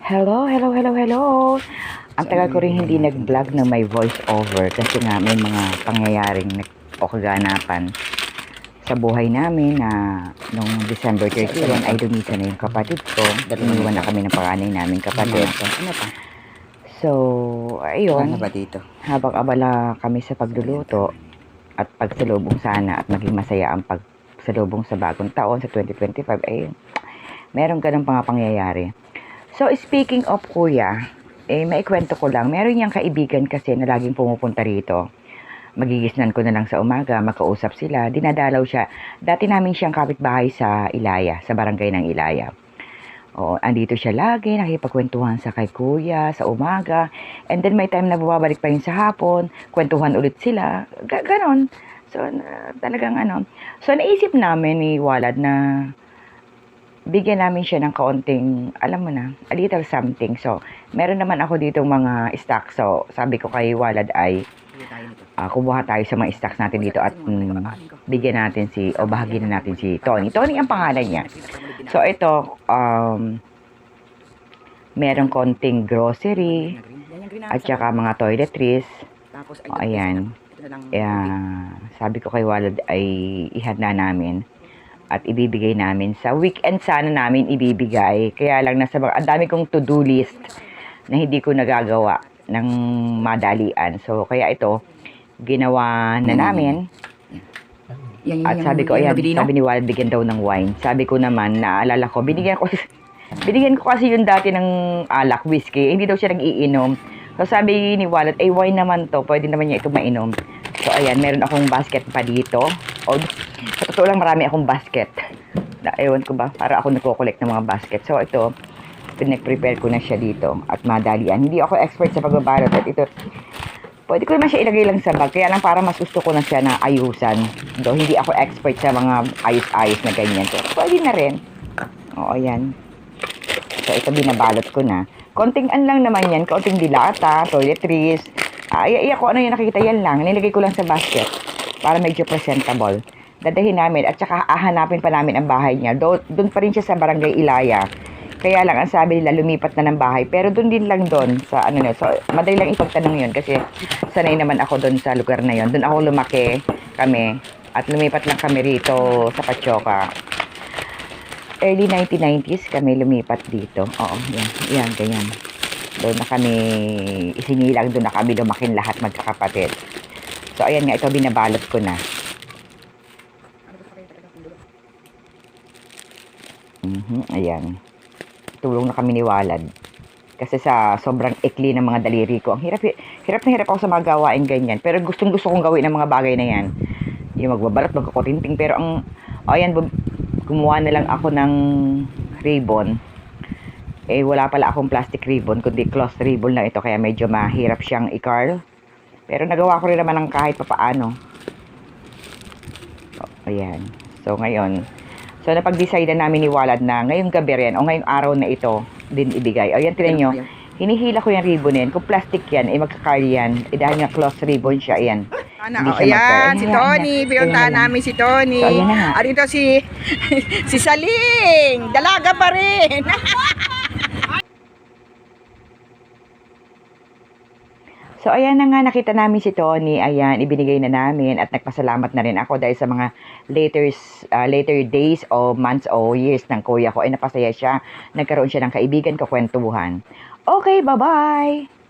Hello, hello, hello, hello. Ang tagal ko rin hindi nag-vlog ng may voice over kasi nga may mga pangyayaring o kaganapan sa buhay namin na nung December 31 ay dumita na yung kapatid ko. Iniwan na kami ng panganay namin kapatid. Ano pa? So, ayun. Ano ba dito? habang abala kami sa pagluluto at pagsalubong sana at maging masaya ang pagsalubong sa bagong taon sa 2025 ay meron ganang mga pangyayari. So speaking of kuya, eh maikwento ko lang, meron niyang kaibigan kasi na laging pumupunta rito. Magigisnan ko na lang sa umaga, makausap sila, dinadalaw siya. Dati namin siyang kapitbahay sa Ilaya, sa barangay ng Ilaya. Oo, andito siya lagi, nakipagkwentuhan sa kay kuya, sa umaga. And then may time na bumabalik pa yun sa hapon, kwentuhan ulit sila. Ga- ganon. So, na- talagang ano. So, naisip namin ni Walad na bigyan namin siya ng kaunting, alam mo na, a little something. So, meron naman ako dito mga stock. So, sabi ko kay Walad ay, ah, kumuha tayo sa mga stocks natin dito at mm, bigyan natin si, o bahagi na natin si Tony. Tony ang pangalan niya. So, ito, um, merong konting grocery, at saka mga toiletries. Tapos, O, ayan. Eh, sabi ko kay Walad ay ihanda namin at ibibigay namin sa weekend sana namin ibibigay. Kaya lang nasa mga, ang dami kong to-do list na hindi ko nagagawa ng madalian. So, kaya ito, ginawa na Mm. namin. Yan, yan, At sabi ko, yan, ayan, sabi ni Walad, bigyan daw ng wine. Sabi ko naman, naalala ko, binigyan ko, binigyan ko kasi yung dati ng alak, whiskey. Hindi daw siya nag-iinom. So sabi ni Walad, ay wine naman to, pwede naman niya ito mainom. So ayan, meron akong basket pa dito. O, sa totoo lang, marami akong basket. Na, ewan ko ba, para ako nagko-collect ng mga basket. So ito, pinag-prepare ko na siya dito at madalian. Hindi ako expert sa pagbabalot at ito, pwede ko naman siya ilagay lang sa bag. Kaya lang para mas gusto ko na siya na ayusan. Do, hindi ako expert sa mga ayos-ayos na ganyan. So, pwede na rin. Oo, yan. So, ito binabalot ko na. Konting an lang naman yan. Konting dilata, toiletries. Ay, ay, ako ano yung nakikita yan lang. Nilagay ko lang sa basket para medyo presentable. Dadahin namin at saka ahanapin pa namin ang bahay niya. Do, doon pa rin siya sa barangay Ilaya. Kaya lang, ang sabi nila, lumipat na ng bahay. Pero doon din lang doon sa ano na. So, madali lang ipagtanong yun kasi sanay naman ako doon sa lugar na yon. Doon ako lumaki kami. At lumipat lang kami rito sa Pachoka. Early 1990s kami lumipat dito. Oo, yan. Yan, ganyan. Doon na kami isinilang, doon na kami lumakin lahat magkakapatid. So, ayan nga, ito binabalot ko na. Mhm, ayan. Tulong na kami ni Walad. Kasi sa sobrang ikli ng mga daliri ko, ang hirap, hirap na hirap ako sa mga gawain ganyan. Pero gustong gusto kong gawin ang mga bagay na yan. Yung magbabalot, magkakotinting. Pero ang, o bub- gumawa na lang ako ng ribbon. Eh, wala pala akong plastic ribbon, kundi cloth ribbon lang ito. Kaya medyo mahirap siyang i-curl. Pero nagawa ko rin naman ng kahit papaano. O, ayan. So, ngayon, So, napag-decide na namin ni Walad na ngayong gabi rin o ngayong araw na ito din ibigay. O, yan, tinan nyo. Hinihila ko yung ribbon yan. Kung plastic yan, eh magkakar yan. Eh, dahil nga cloth ribbon siya, yan. Ana, Hindi oh, siya ayan, si ayan, Tony. ayan. Pinuntahan Ayan, ayan. namin si Tony. So, ayan na nga. At ito si, si Saling. Dalaga pa rin. So, ayan na nga, nakita namin si Tony. Ayan, ibinigay na namin at nagpasalamat na rin ako dahil sa mga later, later days o months o years ng kuya ko ay napasaya siya. Nagkaroon siya ng kaibigan, kakwentuhan. Okay, bye-bye!